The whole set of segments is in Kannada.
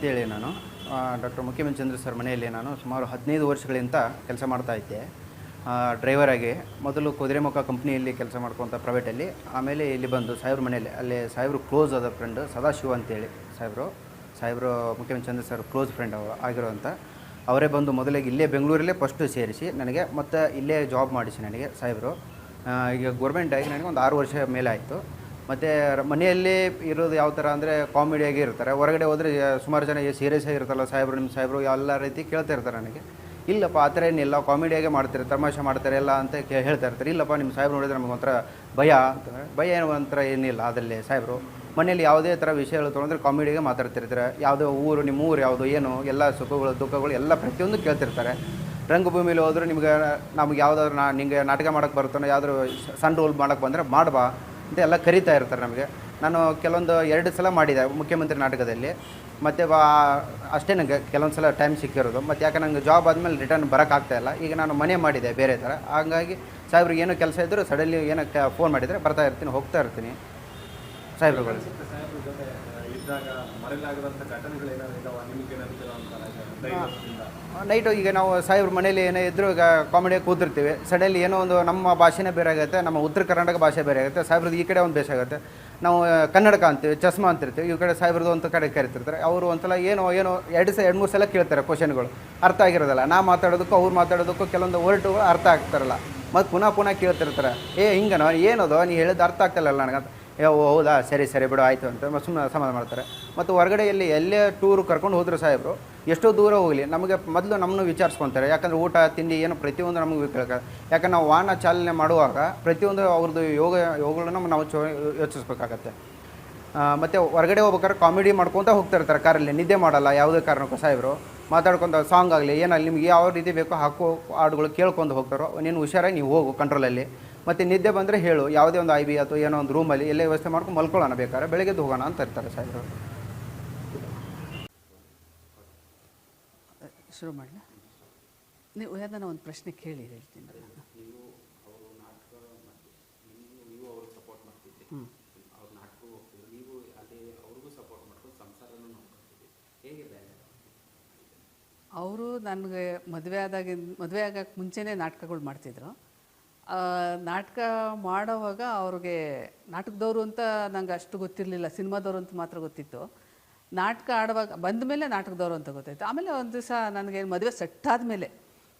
ಅಂತೇಳಿ ನಾನು ಡಾಕ್ಟರ್ ಮುಖ್ಯಮಂತ್ರಿ ಚಂದ್ರ ಸರ್ ಮನೆಯಲ್ಲಿ ನಾನು ಸುಮಾರು ಹದಿನೈದು ವರ್ಷಗಳಿಂದ ಕೆಲಸ ಮಾಡ್ತಾ ಇದ್ದೆ. ಡ್ರೈವರ್ ಆಗಿ ಮೊದಲು ಕುದುರೆಮುಖ ಕಂಪ್ನಿಯಲ್ಲಿ ಕೆಲಸ ಮಾಡ್ಕೊತ ಪ್ರೈವೇಟಲ್ಲಿ ಆಮೇಲೆ ಇಲ್ಲಿ ಬಂದು ಸಾಹೇಬ್ರ ಮನೆಯಲ್ಲಿ, ಅಲ್ಲಿ ಸಾಹೇಬ್ರು ಕ್ಲೋಸ್ ಆದ ಫ್ರೆಂಡ್ ಸದಾಶಿವ ಅಂತೇಳಿ ಸಾಹೇಬ್ರು, ಸಾಹೇಬರು ಮುಖ್ಯಮಂತ್ರಿ ಸರ್ ಕ್ಲೋಸ್ ಫ್ರೆಂಡ್ ಆಗಿರೋವಂಥ ಅವರೇ ಬಂದು ಮೊದಲಿಗೆ ಇಲ್ಲೇ ಬೆಂಗಳೂರಲ್ಲೇ ಫಸ್ಟು ಸೇರಿಸಿ ನನಗೆ, ಮತ್ತು ಇಲ್ಲೇ ಜಾಬ್ ಮಾಡಿಸಿ ನನಗೆ ಸಾಹೇಬ್ರು. ಈಗ ಗೌರ್ಮೆಂಟಾಗಿ ನನಗೆ ಒಂದು ಆರು ವರ್ಷ ಮೇಲೆ ಆಯಿತು. ಮತ್ತು ಮನೆಯಲ್ಲಿ ಇರೋದು ಯಾವ ಥರ ಅಂದರೆ ಕಾಮಿಡಿಯಾಗಿ ಇರ್ತಾರೆ. ಹೊರಗಡೆ ಹೋದರೆ ಸುಮಾರು ಜನ ಸೀರಿಯಸ್ ಆಗಿರ್ತಾರಲ್ಲ ಸಾಹೇಬ್ರು ನಿಮ್ಮ ಸಾಹೇಬ್ರು, ಎಲ್ಲ ರೀತಿ ಕೇಳ್ತಾ ಇರ್ತಾರೆ ನನಗೆ. ಇಲ್ಲಪ್ಪ, ಆ ಥರ ಏನಿಲ್ಲ, ಕಾಮಿಡಿಯಾಗೆ ಮಾಡ್ತಾರೆ, ತಮಾಷೆ ಮಾಡ್ತಾರೆ, ಎಲ್ಲ ಅಂತ ಹೇಳ್ತಾ ಇರ್ತಾರೆ. ಇಲ್ಲಪ್ಪ ನಿಮ್ಮ ಸಾಹೇಬ್ರು ನೋಡಿದ್ರೆ ನಮಗೆ ಒಂಥರ ಭಯ ಅಂತ. ಭಯ ಏನು ಒಂಥರ ಏನಿಲ್ಲ ಅದರಲ್ಲಿ ಸಾಹೇಬ್ರು. ಮನೇಲಿ ಯಾವುದೇ ಥರ ವಿಷಯಗಳು ತೊಗೊಂಡ್ರೆ ಕಾಮಿಡಿಯಾಗೆ ಮಾತಾಡ್ತಿರ್ತಾರೆ. ಯಾವುದೋ ಊರು, ನಿಮ್ಮ ಊರು ಯಾವುದು ಏನು, ಎಲ್ಲ ಸುಖಗಳು, ದುಃಖಗಳು, ಎಲ್ಲ ಪ್ರತಿಯೊಂದು ಕೇಳ್ತಿರ್ತಾರೆ. ರಂಗಭೂಮಿಲಿ ಹೋದ್ರೆ ನಿಮ್ಗೆ, ನಮ್ಗೆ ಯಾವುದಾದ್ರು ನಾ ನಿಮಗೆ ನಾಟಕ ಮಾಡೋಕ್ಕೆ ಬರ್ತಾನೆ ಯಾವ್ದಾದ್ರು ಸಣ್ಣ ರೋಲ್ ಮಾಡೋಕ್ಕೆ ಬಂದರೆ ಮಾಡ್ಬಾ. ಅಂತ ಎಲ್ಲ ಕರೀತಾ ಇರ್ತಾರೆ ನಮಗೆ. ನಾನು ಕೆಲವೊಂದು ಎರಡು ಸಲ ಮಾಡಿದೆ ಮುಖ್ಯಮಂತ್ರಿ ನಾಟಕದಲ್ಲಿ. ಮತ್ತು ಬಾ, ಅಷ್ಟೇ ನನಗೆ ಕೆಲವೊಂದು ಸಲ ಟೈಮ್ ಸಿಕ್ಕಿರೋದು. ಮತ್ತು ಯಾಕೆ ನನಗೆ ಜಾಬ್ ಆದಮೇಲೆ ರಿಟರ್ನ್ ಬರೋಕ್ಕಾಗ್ತಾ ಇಲ್ಲ. ಈಗ ನಾನು ಮನೆ ಮಾಡಿದೆ ಬೇರೆ ಥರ. ಹಾಗಾಗಿ ಸಾಹೇಬ್ರಿಗೆ ಏನೋ ಕೆಲಸ ಇದ್ದರೂ ಸಡನ್ಲಿ ಏನೋ ಫೋನ್ ಮಾಡಿದರೆ ಬರ್ತಾ ಇರ್ತೀನಿ, ಹೋಗ್ತಾ ಇರ್ತೀನಿ. ಸಾಹೇಬ್ರುಗಳು. ಧೈರ್ಯದಿಂದ ನೈಟು ಈಗ ನಾವು ಸಾಹೇಬ್ರ ಮನೇಲಿ ಏನೇ ಇದ್ದರೂ ಈಗ ಕಾಮಿಡಿ ಕೂತಿರ್ತೀವಿ. ಸಡನ್ಲಿ ಏನೋ ಒಂದು ನಮ್ಮ ಭಾಷೆನೇ ಬೇರೆ ಆಗುತ್ತೆ ನಮ್ಮ ಉತ್ತರ ಕರ್ನಾಟಕ ಭಾಷೆ ಬೇರೆ ಆಗುತ್ತೆ ಸಾಹೇಬ್ರದ್ದು ಈ ಕಡೆ ಒಂದು ಬೇಷ ಆಗುತ್ತೆ. ನಾವು ಕನ್ನಡಕ ಅಂತೀವಿ ಚಸ್ಮಾ ಅಂತಿರ್ತೀವಿ ಈ ಕಡೆ ಸಾಹೇಬ್ರದ್ದು ಒಂದು ಕಡೆ ಕರಿತಿರ್ತಾರೆ ಅವರು ಒಂದ್ಸಲ ಏನೋ ಏನೋ ಎರಡು ಸಲ ಎರಡು ಮೂರು ಸಲ ಕೇಳ್ತಾರೆ ಕ್ವಶನ್ಗಳು ಅರ್ಥ ಆಗಿರೋದಲ್ಲ. ನಾ ಮಾತಾಡೋದಕ್ಕೂ ಅವ್ರು ಮಾತಾಡೋದಕ್ಕೂ ಕೆಲವೊಂದು ವರ್ಡ್ಗಳು ಅರ್ಥ ಆಗ್ತಾರಲ್ಲ ಮತ್ತು ಪುನಃ ಪುನಃ ಕೇಳ್ತಿರ್ತಾರೆ. ಏ ಹಿಂಗನೋ? ಏನದೋ? ನೀ ಹೇಳಿದ್ದು ಅರ್ಥ ಆಗ್ತಿಲ್ಲ ನನಗಂತ. ಓ, ಹೌದಾ? ಸರಿ ಸರಿ ಬಿಡು, ಆಯಿತು ಅಂತ. ಸುಮ್ಮನೆ ಸಮಾಧಾನ ಮಾಡ್ತಾರೆ. ಮತ್ತು ಹೊರಗಡೆ ಎಲ್ಲಿ ಟೂರ್ ಕರ್ಕೊಂಡು ಹೋದ್ರು ಸಾಹೇಬರು ಎಷ್ಟೋ ದೂರ ಹೋಗಲಿ. ನಮಗೆ ಮೊದಲು ನಮ್ಮನ್ನು ವಿಚಾರಿಸ್ಕೊತಾರೆ. ಯಾಕಂದ್ರೆ ಊಟ, ತಿಂಡಿ ಏನು ಪ್ರತಿಯೊಂದು ನಮಗೆ ಕೇಳ್ತಾರೆ. ಯಾಕಂದ್ರೆ ನಾವು ವಾಹನ ಚಾಲನೆ ಮಾಡುವಾಗ ಪ್ರತಿಯೊಂದು ಅವ್ರದ್ದು ಯೋಗ, ಯೋಗಗಳನ್ನ ನಾವು ಚೋ, ಯೋಚಿಸ್ಬೇಕಾಗತ್ತೆ. ಮತ್ತು ಹೊರಗಡೆ ಹೋಗ್ಬೇಕಾದ್ರೆ ಕಾಮಿಡಿ ಮಾಡ್ಕೊತ ಹೋಗ್ತಾ ಇರ್ತಾರೆ ಕಾರಲ್ಲಿ. ನಿದ್ದೆ ಮಾಡಲ್ಲ, ಯಾವುದೇ ಕಾರಣಕ್ಕೂ ಸಾಹೇಬರು ಮಾತಾಡ್ಕೊಂತ ಸಾಂಗ್ ಆಗಲಿ ಏನಲ್ಲಿ ನಿಮ್ಗೆ ಯಾವ ರೀತಿ ಬೇಕೋ ಹಾಕೋ ಹಾಡುಗಳು ಕೇಳ್ಕೊಂಡು ಹೋಗ್ತಾರೋ, ನೀನು ಹುಷಾರಾಗಿ ನೀವು ಹೋಗು ಕಂಟ್ರೋಲಲ್ಲಿ ಮತ್ತು ನಿದ್ದೆ ಬಂದರೆ ಹೇಳು, ಯಾವುದೇ ಒಂದು ಐ ಬಿ ಅಥವಾ ಏನೋ ಒಂದು ರೂಮಲ್ಲಿ ಎಲ್ಲೇ ವ್ಯವಸ್ಥೆ ಮಾಡ್ಕೊಂಡು ಮಲ್ಕೊಳ್ಳೋಣ, ಬೇಕಾದ್ರೆ ಬೆಳಗ್ಗೆ ಹೋಗೋಣ ಅಂತ ಇರ್ತಾರೆ ಸರ್ ಶುರು ಮಾಡಲ? ನೀವು ಯಾವ್ದಾನ ಒಂದು ಪ್ರಶ್ನೆ ಕೇಳಿ, ಹೇಳ್ತೀನಿ ಅವರು ನನಗೆ ಮದುವೆ ಆದಾಗಿಂದ, ಮದುವೆ ಆಗಕ್ಕೆ ಮುಂಚೆನೇ ನಾಟಕಗಳು ಮಾಡ್ತಿದ್ರು. ನಾಟಕ ಮಾಡೋವಾಗ ಅವ್ರಿಗೆ ನಾಟಕದವರು ಅಂತ ನಂಗೆ ಅಷ್ಟು ಗೊತ್ತಿರಲಿಲ್ಲ, ಸಿನಿಮಾದವರು ಅಂತ ಮಾತ್ರ ಗೊತ್ತಿತ್ತು. ನಾಟಕ ಆಡುವಾಗ ಬಂದ ಮೇಲೆ ನಾಟಕದವರು ಅಂತ ಗೊತ್ತಾಯ್ತು. ಆಮೇಲೆ ಒಂದು ದಿವಸ ನನಗೆ ಮದುವೆ ಸೆಟ್ ಆದಮೇಲೆ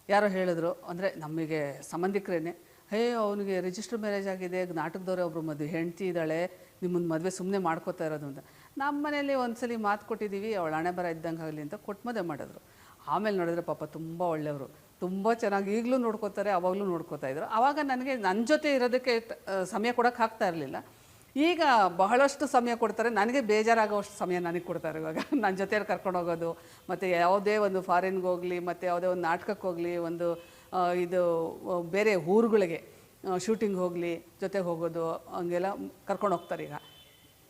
ಯಾರೋ ಹೇಳಿದ್ರು, ಅಂದರೆ ನಮಗೆ ಸಂಬಂಧಿಕರೇನೆ, ಹೇ, ಅವನಿಗೆ ರಿಜಿಸ್ಟರ್ ಮ್ಯಾರೇಜ್ ಆಗಿದೆ, ನಾಟಕದವರೇ ಒಬ್ಬರು ಮದುವೆ, ಹೆಂಡ್ತಿ ಇದ್ದಾಳೆ ನಿಮ್ಮನ್ನು ಮದುವೆ ಸುಮ್ಮನೆ ಮಾಡ್ಕೋತಾ ಇರೋದು ಅಂತ. ನಮ್ಮ ಮನೇಲಿ ಒಂದ್ಸಲಿ ಮಾತು ಕೊಟ್ಟಿದ್ದೀವಿ ಅವಳು ಹಣೆ ಬರ ಇದ್ದಂಗೆ ಆಗಲಿ ಅಂತ ಕೊಟ್ಟು ಮದುವೆ ಮಾಡಿದ್ರು. ಆಮೇಲೆ ನೋಡಿದ್ರೆ ಪಾಪ ತುಂಬ ಒಳ್ಳೆಯವರು. ತುಂಬ ಚೆನ್ನಾಗಿ ಈಗಲೂ ನೋಡ್ಕೋತಾರೆ, ಅವಾಗಲೂ ನೋಡ್ಕೋತಾ ಇದ್ರು. ಆವಾಗ ನನಗೆ ನನ್ನ ಜೊತೆ ಇರೋದಕ್ಕೆ ಸಮಯ ಕೊಡೋಕೆ ಆಗ್ತಾ ಇರಲಿಲ್ಲ. ಈಗ ಬಹಳಷ್ಟು ಸಮಯ ಕೊಡ್ತಾರೆ. ನನಗೆ ಬೇಜಾರಾಗೋಷ್ಟು ಸಮಯ ನನಗೆ ಕೊಡ್ತಾರೆ ಇವಾಗ. ನನ್ನ ಜೊತೆಯಲ್ಲಿ ಕರ್ಕೊಂಡು ಹೋಗೋದು, ಮತ್ತು ಯಾವುದೇ ಒಂದು ಫಾರಿನ್ಗೆ ಹೋಗಲಿ, ಮತ್ತು ಯಾವುದೇ ಒಂದು ನಾಟಕಕ್ಕೆ ಹೋಗಲಿ, ಒಂದು ಇದು ಬೇರೆ ಊರುಗಳಿಗೆ ಶೂಟಿಂಗ್ ಹೋಗಲಿ, ಜೊತೆಗೆ ಹೋಗೋದು, ಹಂಗೆಲ್ಲ ಕರ್ಕೊಂಡು ಹೋಗ್ತಾರೆ ಈಗ.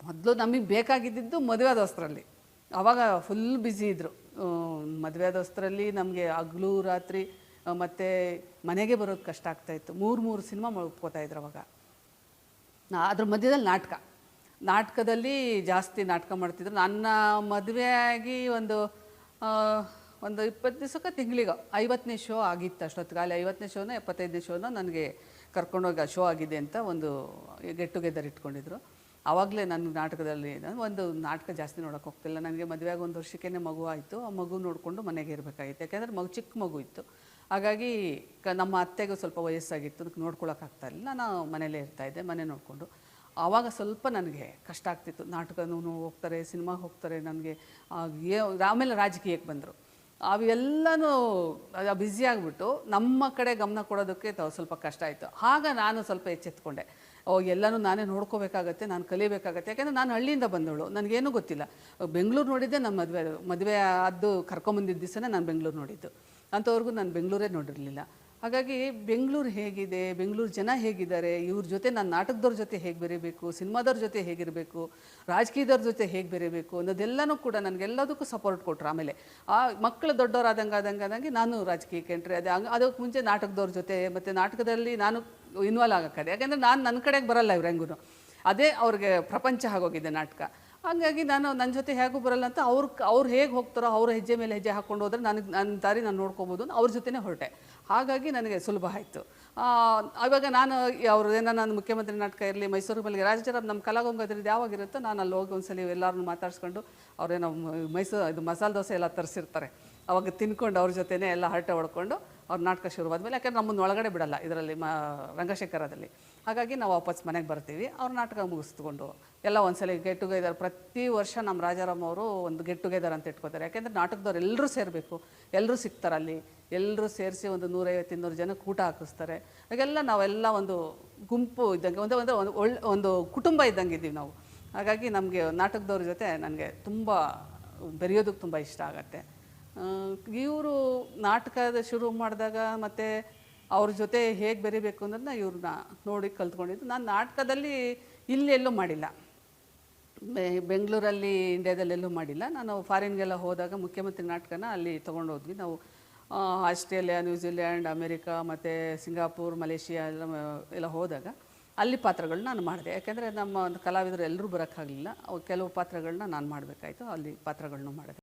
ಮೊದಲು ನಮಗೆ ಬೇಕಾಗಿದ್ದಿದ್ದು ಮದುವೆ ದೋಸ್ತರಲ್ಲಿ ಆವಾಗ ಫುಲ್ ಬ್ಯುಸಿ ಇದ್ದರು ಮದುವೆ ದೋಸ್ತರಲ್ಲಿ ನಮಗೆ ಹಗ್ಲು ರಾತ್ರಿ ಮತ್ತು ಮನೆಗೆ ಬರೋದು ಕಷ್ಟ ಆಗ್ತಾಯಿತ್ತು ಮೂರು ಮೂರು ಸಿನಿಮಾ ಒಪ್ಕೋತಾ ಇದ್ರು ಅವಾಗ. ಅದ್ರ ಮಧ್ಯದಲ್ಲಿ ನಾಟಕ. ನಾಟಕದಲ್ಲಿ ಜಾಸ್ತಿ ನಾಟಕ ಮಾಡ್ತಿದ್ರು. ನನ್ನ ಮದುವೆ ಆಗಿ ಒಂದು ಒಂದು ಇಪ್ಪತ್ತು ದಿವಸಕ್ಕೆ ತಿಂಗಳಿಗೆ, ಐವತ್ತನೇ ಶೋ ಆಗಿತ್ತು ಅಷ್ಟೊತ್ತಿಗೆ. ಅಲ್ಲಿ ಐವತ್ತನೇ ಶೋನ, ಎಪ್ಪತ್ತೈದನೇ ಶೋನೋ ನನಗೆ ಕರ್ಕೊಂಡೋಗಿ ಶೋ ಆಗಿದೆ ಅಂತ ಒಂದು ಗೆಟ್ ಟುಗೆದರ್ ಇಟ್ಕೊಂಡಿದ್ರು. ಆವಾಗಲೇ ನನ್ನ ನಾಟಕದಲ್ಲಿ ನಾನು ಒಂದು ನಾಟಕ ಜಾಸ್ತಿ ನೋಡೋಕೆ ಹೋಗ್ತಿಲ್ಲ. ನನಗೆ ಮದುವೆಯಾಗಿ ಒಂದು ವರ್ಷಕ್ಕೇ ಮಗು ಆಯಿತು. ಆ ಮಗು ನೋಡಿಕೊಂಡು ಮನೆಗೆ ಇರಬೇಕಾಗಿತ್ತು. ಯಾಕೆಂದರೆ ಮಗು ಚಿಕ್ಕ ಮಗು ಇತ್ತು. ಹಾಗಾಗಿ ಕ ನಮ್ಮ ಅತ್ತೆಗೂ ಸ್ವಲ್ಪ ವಯಸ್ಸಾಗಿತ್ತು. ಅದಕ್ಕೆ ನೋಡ್ಕೊಳಕ್ಕಾಗ್ತಾ ಇರಲಿಲ್ಲ. ನಾನು ಮನೇಲೇ ಇರ್ತಾಯಿದ್ದೆ ಮನೆ ನೋಡಿಕೊಂಡು. ಆವಾಗ ಸ್ವಲ್ಪ ನನಗೆ ಕಷ್ಟ ಆಗ್ತಿತ್ತು. ನಾಟಕನೂ ಹೋಗ್ತಾರೆ ಸಿನಿಮಾಗೆ ಹೋಗ್ತಾರೆ ನನಗೆ. ಆಮೇಲೆ ರಾಜಕೀಯಕ್ಕೆ ಬಂದರು. ಅವೆಲ್ಲನೂ ಬ್ಯುಸಿ ಆಗಿಬಿಟ್ಟು ನಮ್ಮ ಕಡೆ ಗಮನ ಕೊಡೋದಕ್ಕೆ ಸ್ವಲ್ಪ ಕಷ್ಟ ಆಯಿತು. ಆಗ ನಾನು ಸ್ವಲ್ಪ ಎಚ್ಚೆತ್ಕೊಂಡೆ. ಎಲ್ಲನೂ ನಾನೇ ನೋಡ್ಕೋಬೇಕಾಗತ್ತೆ, ನಾನು ಕಲಿಬೇಕಾಗತ್ತೆ. ಯಾಕೆಂದರೆ ನಾನು ಹಳ್ಳಿಯಿಂದ ಬಂದವಳು, ನನಗೇನು ಗೊತ್ತಿಲ್ಲ. ಬೆಂಗಳೂರು ನೋಡಿದ್ದೆ ನನ್ನ ಮದುವೆ ಮದುವೆ ಅದು ಕರ್ಕೊಂಬಂದಿದ್ದ ದಿವಸನೇ ನಾನು ಬೆಂಗಳೂರು ನೋಡಿದ್ದು. ಅಂಥವ್ರಿಗೂ ನಾನು ಬೆಂಗಳೂರೇ ನೋಡಿರಲಿಲ್ಲ. ಹಾಗಾಗಿ ಬೆಂಗಳೂರು ಹೇಗಿದೆ, ಬೆಂಗಳೂರು ಜನ ಹೇಗಿದ್ದಾರೆ, ಇವ್ರ ಜೊತೆ ನಾನು ನಾಟಕದವ್ರ ಜೊತೆ ಹೇಗೆ ಬೆರೀಬೇಕು, ಸಿನಿಮಾದವ್ರ ಜೊತೆ ಹೇಗಿರಬೇಕು, ರಾಜಕೀಯದವ್ರ ಜೊತೆ ಹೇಗೆ ಬೆರೀಬೇಕು ಅನ್ನೋದೆಲ್ಲನೂ ಕೂಡ ನನಗೆಲ್ಲದಕ್ಕೂ ಸಪೋರ್ಟ್ ಕೊಟ್ಟರು ಆಮೇಲೆ. ಆ ಮಕ್ಕಳು ದೊಡ್ಡವರಾದಂಗೆ ಆದಂಗೆ ಆದಂಗೆ ನಾನು ರಾಜಕೀಯಕ್ಕೆ ಎಂಟ್ರಿ ಅದೇ ಅದಕ್ಕೆ ಮುಂಚೆ ನಾಟಕದವ್ರ ಜೊತೆ ಮತ್ತು ನಾಟಕದಲ್ಲಿ ನಾನು ಇನ್ವಾಲ್ವ್ ಆಗೋಕ್ಕದೆ. ಯಾಕೆಂದರೆ ನಾನು ನನ್ನ ಕಡೆಗೆ ಬರಲ್ಲ ಇವ್ರು ಹೆಂಗೂ ಅದೇ ಅವ್ರಿಗೆ ಪ್ರಪಂಚ ಆಗೋಗಿದೆ ನಾಟಕ. ಹಾಗಾಗಿ ನಾನು ನನ್ನ ಜೊತೆ ಹೇಗೂ ಬರಲ್ಲ ಅಂತ ಅವ್ರ ಅವ್ರು ಹೇಗೆ ಹೋಗ್ತಾರೋ ಅವ್ರ ಹೆಜ್ಜೆ ಮೇಲೆ ಹೆಜ್ಜೆ ಹಾಕ್ಕೊಂಡು ಹೋದರೆ ನನಗೆ ನನ್ನ ದಾರಿ ನಾನು ನೋಡ್ಕೋಬೋದು ಅವ್ರ ಜೊತೆನೇ ಹೊರಟೆ. ಹಾಗಾಗಿ ನನಗೆ ಸುಲಭ ಆಯಿತು. ಆವಾಗ ನಾನು ಅವರು ಏನೋ, ನಾನು ಮುಖ್ಯಮಂತ್ರಿ ನಾಟಕ ಇರಲಿ, ಮೈಸೂರು ಮಲ್ಲಿಗೆ ರಾಜಚಾರ ನಮ್ಮ ಕಲಾಗಂಗದ್ರದ್ದು ಯಾವಾಗಿರುತ್ತೋ ನಾನು ಅಲ್ಲಿ ಹೋಗಿ ಒಂದ್ಸಲಿ ಎಲ್ಲರನ್ನೂ ಮಾತಾಡ್ಸ್ಕೊಂಡು ಅವ್ರೇನೋ ಮೈಸೂರು, ಇದು ಮಸಾಲೆ ದೋಸೆ ಎಲ್ಲ ತರಿಸಿರ್ತಾರೆ. ಅವಾಗ ತಿನ್ಕೊಂಡು ಅವ್ರ ಜೊತೆನೇ ಎಲ್ಲ ಹರಟೆ ಹೊಡ್ಕೊಂಡು ಅವ್ರ ನಾಟಕ ಶುರುವಾದ ಮೇಲೆ ಯಾಕೆಂದ್ರೆ ನಮ್ಮನ್ನು ಒಳಗಡೆ ಬಿಡಲ್ಲ ಇದರಲ್ಲಿ ಮ, ರಂಗಶೇಖರದಲ್ಲಿ. ಹಾಗಾಗಿ ನಾವು ವಾಪಸ್ ಮನೆಗೆ ಬರ್ತೀವಿ. ಅವ್ರ ನಾಟಕ ಮುಗಿಸ್ಕೊಂಡು ಎಲ್ಲ ಒಂದ್ಸಲ ಗೆಟ್ ಟುಗೆದರ್. ಪ್ರತಿ ವರ್ಷ ನಮ್ಮ ರಾಜಾರಾಮ್ ಅವರು ಒಂದು ಗೆಟ್ ಟುಗೆದರ್ ಅಂತ ಇಟ್ಕೋತಾರೆ. ಯಾಕೆಂದರೆ ನಾಟಕದವ್ರು ಎಲ್ಲರೂ ಸೇರಬೇಕು. ಎಲ್ಲರೂ ಸಿಗ್ತಾರೆ ಅಲ್ಲಿ. ಎಲ್ಲರೂ ಸೇರಿಸಿ ಒಂದು ನೂರೈವತ್ತು, ಇನ್ನೂರು ಜನಕ್ಕೆ ಊಟ ಹಾಕಿಸ್ತಾರೆ. ಹಾಗೆಲ್ಲ ನಾವೆಲ್ಲ ಒಂದು ಗುಂಪು ಇದ್ದಂಗೆ, ಒಂದು ಒಂದು ಒಂದು ಒಳ್ಳೆ ಒಂದು ಕುಟುಂಬ ಇದ್ದಂಗೆ ಇದ್ದೀವಿ ನಾವು. ಹಾಗಾಗಿ ನಮಗೆ ನಾಟಕದವ್ರ ಜೊತೆ ನನಗೆ ತುಂಬ ಬೆರೆಯೋದಕ್ಕೆ ತುಂಬ ಇಷ್ಟ ಆಗತ್ತೆ. ಇವರು ನಾಟಕದ ಶುರು ಮಾಡಿದಾಗ ಮತ್ತು ಅವ್ರ ಜೊತೆ ಹೇಗೆ ಬೆರಿಬೇಕು ಅನ್ನೋದನ್ನ ಇವ್ರನ್ನ ನೋಡಿ ಕಲ್ತ್ಕೊಂಡಿದ್ದು. ನಾನು ನಾಟಕದಲ್ಲಿ ಇಲ್ಲೆಲ್ಲೂ ಮಾಡಿಲ್ಲ. ಬೆಂಗಳೂರಲ್ಲಿ ಇಂಡಿಯಾದಲ್ಲೆಲ್ಲೂ ಮಾಡಿಲ್ಲ. ನಾನು ಫಾರಿನ್ಗೆಲ್ಲ ಹೋದಾಗ ಮುಖ್ಯಮಂತ್ರಿ ನಾಟಕನ ಅಲ್ಲಿ ತೊಗೊಂಡು ಹೋದ್ವಿ ನಾವು ಆಸ್ಟ್ರೇಲಿಯಾ, ನ್ಯೂಜಿಲ್ಯಾಂಡ್, ಅಮೇರಿಕಾ, ಮತ್ತು ಸಿಂಗಾಪುರ್, ಮಲೇಷಿಯಾ ಎಲ್ಲ ಎಲ್ಲ ಹೋದಾಗ ಅಲ್ಲಿ ಪಾತ್ರಗಳನ್ನ ನಾನು ಮಾಡಿದೆ. ಯಾಕೆಂದರೆ ನಮ್ಮ ಕಲಾವಿದರು ಎಲ್ಲರೂ ಬರೋಕ್ಕಾಗಲಿಲ್ಲ. ಕೆಲವು ಪಾತ್ರಗಳನ್ನ ನಾನು ಮಾಡಬೇಕಾಯಿತು. ಅಲ್ಲಿ ಪಾತ್ರಗಳನ್ನೂ ಮಾಡಿದೆ.